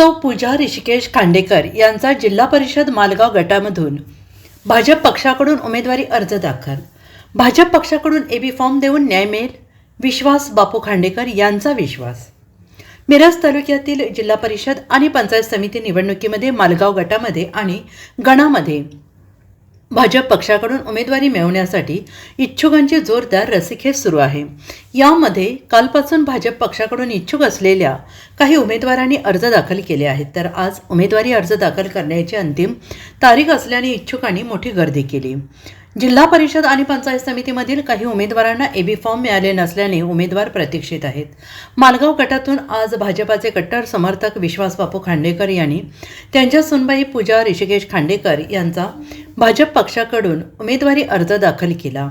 सौ पूजा ऋषिकेश खांडेकर यांचा जिल्हा परिषद मालगाव गटामधून. भाजप पक्षाकडून उमेदवारी अर्ज दाखल. भाजप पक्षाकडून ए बी फॉर्म देऊन न्याय मिळेल? विश्वास बापू खांडेकर यांचा विश्वास. मिरज तालुक्यातील जिल्हा परिषद आणि पंचायत समिती निवडणुकीमध्ये मालगाव गटामध्ये आणि गणामध्ये भाजप पक्षाकडून उमेदवारी मिळवण्यासाठी इच्छुकांची जोरदार रसिखेच सुरू आहे. यामध्ये कालपासून भाजप पक्षाकडून इच्छुक असलेल्या काही उमेदवारांनी अर्ज दाखल केले आहेत. तर आज उमेदवारी अर्ज दाखल करण्याची अंतिम तारीख असल्याने इच्छुकांनी मोठी गर्दी केली. जिल्हा परिषद आणि पंचायत समितीमधील काही उमेदवारांना एबी फॉर्म मिळाले नसल्याने उमेदवार प्रतीक्षित आहेत. मालगाव गटातून आज भाजपाचे कट्टर समर्थक विश्वास बापू खांडेकर यांनी त्यांच्या सुनबाई पूजा ऋषिकेश खांडेकर यांचा भाजप पक्षाकडून उमेदवारी अर्ज दाखल केला.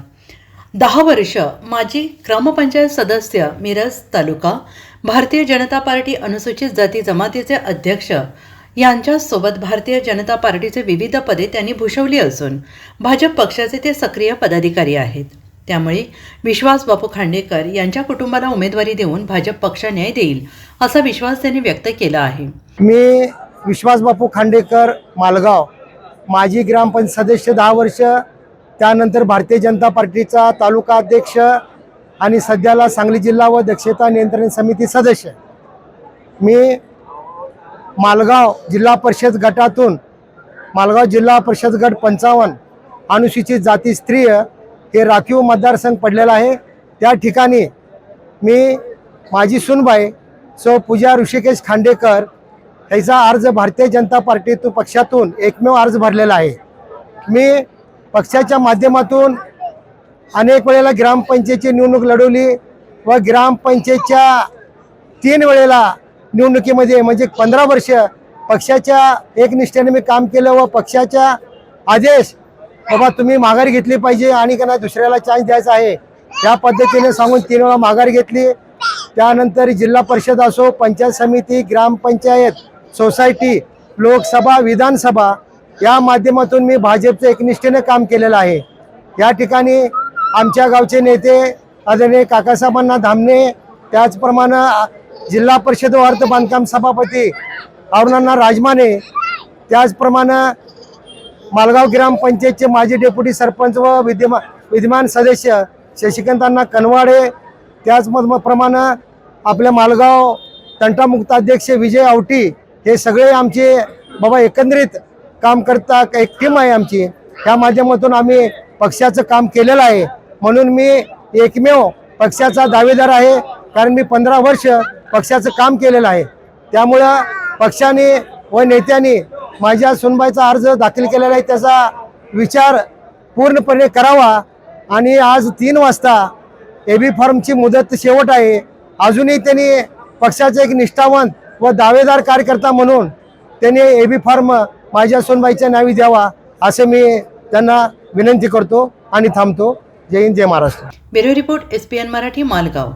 दहा वर्ष माजी ग्रामपंचायत सदस्य मिरज तालुका भारतीय जनता पार्टी अनुसूचित जाती जमातीचे अध्यक्ष यांच्यासोबत भारतीय जनता पार्टीचे विविध पदे त्यांनी भूषवली असून भाजप पक्षाचे ते सक्रिय पदाधिकारी आहेत. त्यामुळे विश्वास बापू खांडेकर यांच्या कुटुंबाला उमेदवारी देऊन भाजप पक्ष न्याय देईल असा विश्वास त्यांनी व्यक्त केला आहे. मी विश्वास बापू खांडेकर मालगाव माजी ग्रामपंचायत सदस्य दहा वर्ष त्यानंतर भारतीय जनता पार्टीचा तालुका अध्यक्ष आणि सध्याला सांगली जिल्हा व दक्षता नियंत्रण समिती सदस्य. मी मालगाव जिल्हा परिषद गटातून मालगाव जिल्हा परिषद गट पंचावन्न अनुसूचित जाती स्त्रिय हे राखीव मतदारसंघ पडलेला आहे. त्या ठिकाणी मी माझी सुनबाई सो पूजा ऋषिकेश खांडेकर ह्याचा अर्ज भारतीय जनता पार्टीतून पक्षातून एकमेव अर्ज भरलेला आहे. मी पक्षाच्या माध्यमातून अनेक वेळेला ग्रामपंचायतची निवडणूक लढवली व ग्रामपंचायतच्या तीन वेळेला निवडणुकीमध्ये म्हणजे पंधरा वर्ष पक्षाच्या एकनिष्ठेने मी काम केलं व पक्षाच्या आदेश बाबा तुम्ही माघारी घेतली पाहिजे आणि का नाही दुसऱ्याला चान्स द्यायचा आहे. या पद्धतीने सांगून तीन वेळा माघारी घेतली. त्यानंतर जिल्हा परिषद असो पंचायत समिती ग्रामपंचायत सोसायटी लोकसभा विधानसभा या माध्यमातून मी भाजपचं एकनिष्ठेने काम केलेलं आहे. या ठिकाणी आमच्या गावचे नेते आदरणीय काकासाहेबांना धामणे त्याचप्रमाणे जिल्हा परिषद व अर्थ बांधकाम सभापती अरुणांना राजमाने. त्याचप्रमाणे मालगाव ग्रामपंचायतचे माजी डेप्युटी सरपंच व विद्यमान विद्यमान सदस्य शशिकांतांना कनवाडे. त्याचप्रमाणे आपल्या मालगाव तंटामुक्त अध्यक्ष विजय आवटी. हे सगळे आमचे बाबा एकंदरीत काम करता एक टीम आहे आमची. त्या माध्यमातून आम्ही पक्षाचं काम केलेलं आहे. म्हणून मी एकमेव पक्षाचा दावेदार आहे. कारण मी पंधरा वर्ष पक्षाचं काम केलेलं आहे. त्यामुळं पक्षाने व नेत्यांनी माझ्या सुनबाईचा अर्ज दाखल केलेला आहे. त्याचा विचार पूर्णपणे करावा. आणि आज तीन वाजता ए बी फॉर्मची मुदत शेवट आहे. अजूनही त्यांनी पक्षाचे एक निष्ठावंत व दावेदार कार्यकर्ता म्हणून त्यांनी ए बी फॉर्म माझ्या सोनबाईच्या नावी द्यावा असे मी त्यांना विनंती करतो आणि थांबतो. जय हिंद जय Maharashtra. Bureau report S P N Marathi Malgaon.